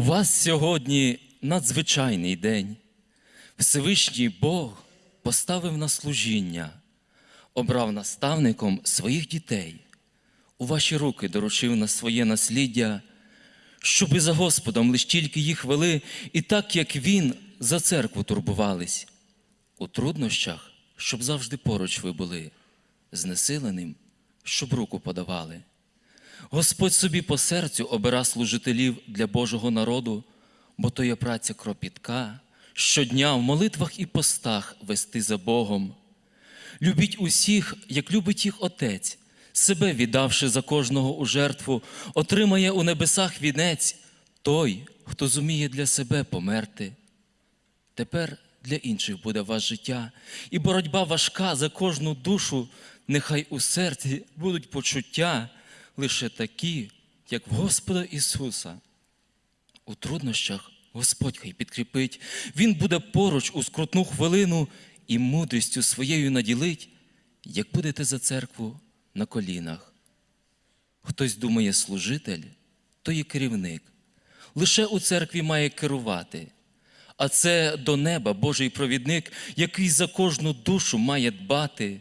У вас сьогодні надзвичайний день. Всевишній Бог поставив на служіння, обрав наставником своїх дітей, у ваші руки доручив на своє насліддя, щоби за Господом лиш тільки їх вели, і так, як Він за церкву турбувались, у труднощах, щоб завжди поруч ви були, знесиленим, щоб руку подавали. Господь собі по серцю обира служителів для Божого народу, бо то є праця кропітка, щодня в молитвах і постах вести за Богом. Любіть усіх, як любить їх Отець, себе віддавши за кожного у жертву, отримає у небесах вінець той, хто зуміє для себе померти. Тепер для інших буде ваше життя, і боротьба важка за кожну душу, нехай у серці будуть почуття лише такі, як в Господа Ісуса. У труднощах Господь хай підкріпить, Він буде поруч у скрутну хвилину і мудрістю своєю наділить, як будете за церкву на колінах. Хтось думає, служитель то є керівник. Лише у церкві має керувати. А це до неба Божий провідник, який за кожну душу має дбати.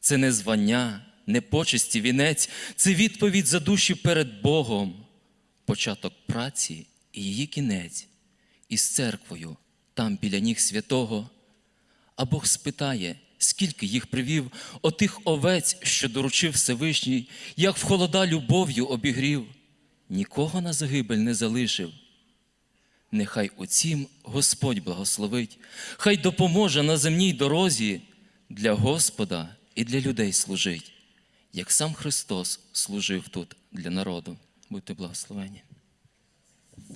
Це не звання, не почесті, вінець, це відповідь за душі перед Богом, початок праці і її кінець, із церквою, там біля ніг святого. А Бог спитає, скільки їх привів, отих овець, що доручив Всевишній, як в холода любов'ю обігрів, нікого на загибель не залишив. Нехай оцім Господь благословить, хай допоможе на земній дорозі. Для Господа і для людей служить, як сам Христос служив тут для народу. Будьте благословені.